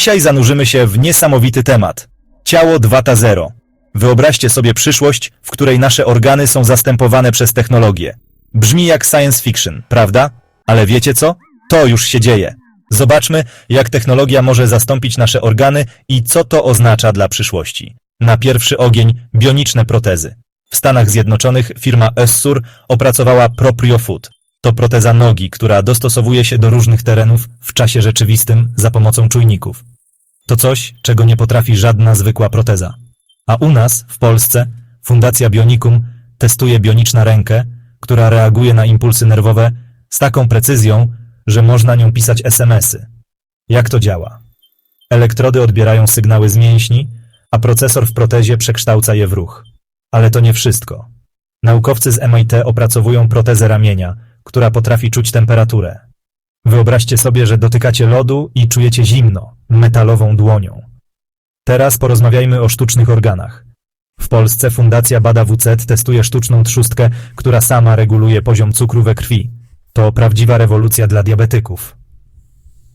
Dzisiaj zanurzymy się w niesamowity temat. Ciało 2.0. Wyobraźcie sobie przyszłość, w której nasze organy są zastępowane przez technologię. Brzmi jak science fiction, prawda? Ale wiecie co? To już się dzieje. Zobaczmy, jak technologia może zastąpić nasze organy i co to oznacza dla przyszłości. Na pierwszy ogień bioniczne protezy. W Stanach Zjednoczonych firma Essur opracowała ProprioFoot. To proteza nogi, która dostosowuje się do różnych terenów w czasie rzeczywistym za pomocą czujników. To coś, czego nie potrafi żadna zwykła proteza. A u nas, w Polsce, Fundacja Bionikum testuje bioniczną rękę, która reaguje na impulsy nerwowe z taką precyzją, że można nią pisać SMS-y. Jak to działa? Elektrody odbierają sygnały z mięśni, a procesor w protezie przekształca je w ruch. Ale to nie wszystko. Naukowcy z MIT opracowują protezę ramienia, która potrafi czuć temperaturę. Wyobraźcie sobie, że dotykacie lodu i czujecie zimno, metalową dłonią. Teraz porozmawiajmy o sztucznych organach. W Polsce Fundacja Bada WC testuje sztuczną trzustkę, która sama reguluje poziom cukru we krwi. To prawdziwa rewolucja dla diabetyków.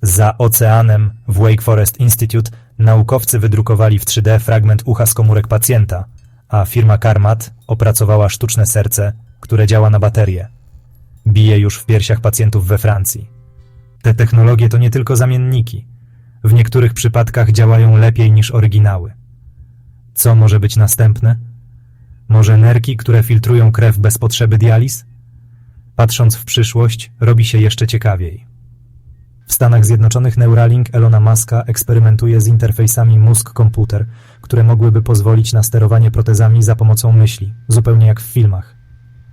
Za oceanem w Wake Forest Institute naukowcy wydrukowali w 3D fragment ucha z komórek pacjenta, a firma Karmat opracowała sztuczne serce, które działa na baterię. Bije już w piersiach pacjentów we Francji. Te technologie to nie tylko zamienniki. W niektórych przypadkach działają lepiej niż oryginały. Co może być następne? Może nerki, które filtrują krew bez potrzeby dializ? Patrząc w przyszłość, robi się jeszcze ciekawiej. W Stanach Zjednoczonych Neuralink Elona Muska eksperymentuje z interfejsami mózg-komputer, które mogłyby pozwolić na sterowanie protezami za pomocą myśli, zupełnie jak w filmach.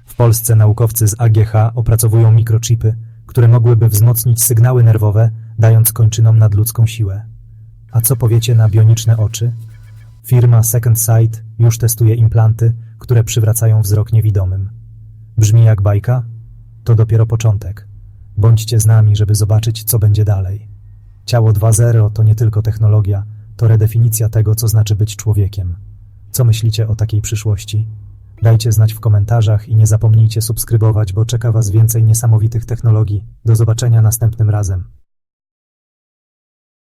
W Polsce naukowcy z AGH opracowują mikrochipy, które mogłyby wzmocnić sygnały nerwowe, dając kończynom nadludzką siłę. A co powiecie na bioniczne oczy? Firma Second Sight już testuje implanty, które przywracają wzrok niewidomym. Brzmi jak bajka? To dopiero początek. Bądźcie z nami, żeby zobaczyć, co będzie dalej. Ciało 2.0 to nie tylko technologia, to redefinicja tego, co znaczy być człowiekiem. Co myślicie o takiej przyszłości? Dajcie znać w komentarzach i nie zapomnijcie subskrybować, bo czeka Was więcej niesamowitych technologii. Do zobaczenia następnym razem.